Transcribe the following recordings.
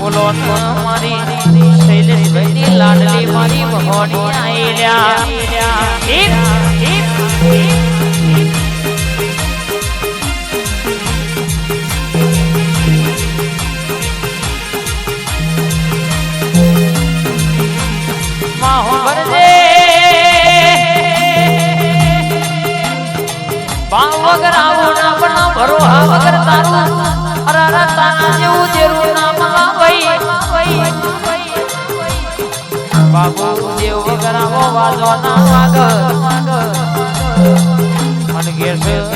બોલો તો મારી શૈલેષભાઈની લાડલી મારી મહોણી આયલા એક ભાવ વગર આવો ના પણ ભરો હા વગર તારું. અરારા તારા જેવું જેરું આવો વાજો ના વાગ અને કેસ કેસ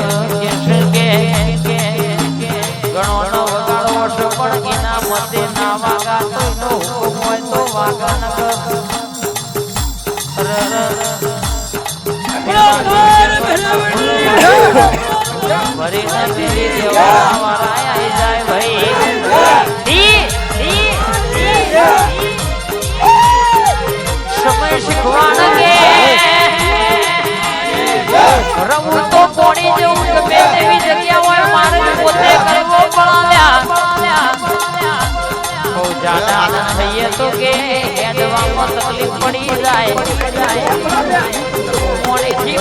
ભરી નથી દેવા મારા જાય ભાઈ જાડા ના થઈએ તો કે હેડવામાં તકલીફ પડી જાય. મોડેથી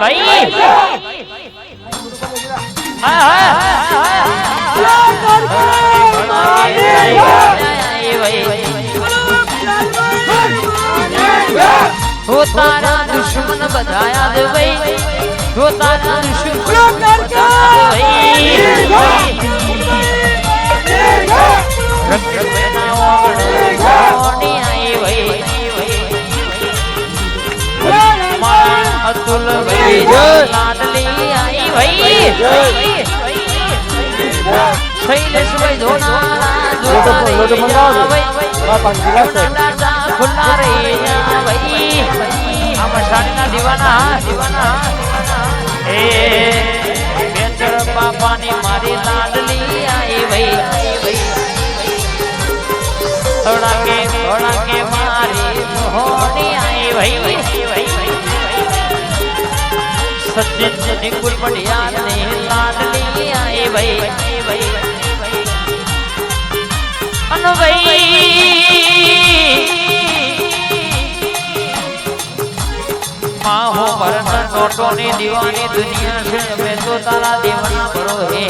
ભાઈ હા, તારા દુશ્મન બધા યાદ ભાઈ. હો તારા દુશ્મન લાડલી આઈ ભાઈ શૈલેષભાઈ રે ભાઈ આમાં શાળીના દીવાના દીવાના એ નિકુલ પડિયા ને લાડલી આઈ ભાઈ અન ભાઈ માહો ભરત ટોટોની દીવાની દુનિયા છે મેં તો તારા દેવના ભરો હે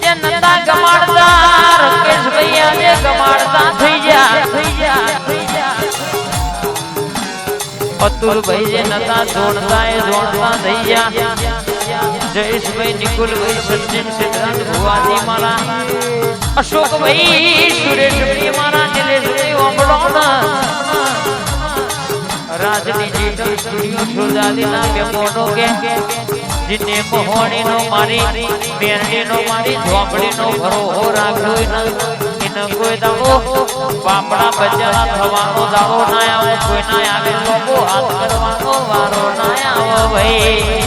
તે નંદા ગમાડદાર કેશ ભૈયા ને ગમાડતા થઈ જા થઈ જા અતુલ ભાઈએ નતા જોડતા એ જોડતા થઈ જયેશભાઈ નિકુલભાઈ સચિન સિદ્ધાંત ભુવાજી મારા અશોકભાઈ સુરેશભાઈ મારા નિલેશભાઈ ઓમડોના રાજની જીતલ સ્ટુડિયો છોડાલીના મેમોનો કે જીને મોહણીનો મારી બેરણીનો મારી, ઝોપડીનો ભરો હો રાખ્યો એનો કોઈ દાવો. પાપડા બજારા થવાનો દાવો ના આવો, કોઈ ના આવે લોકો હાથ કરવાનો વારો ના આવો ભાઈ.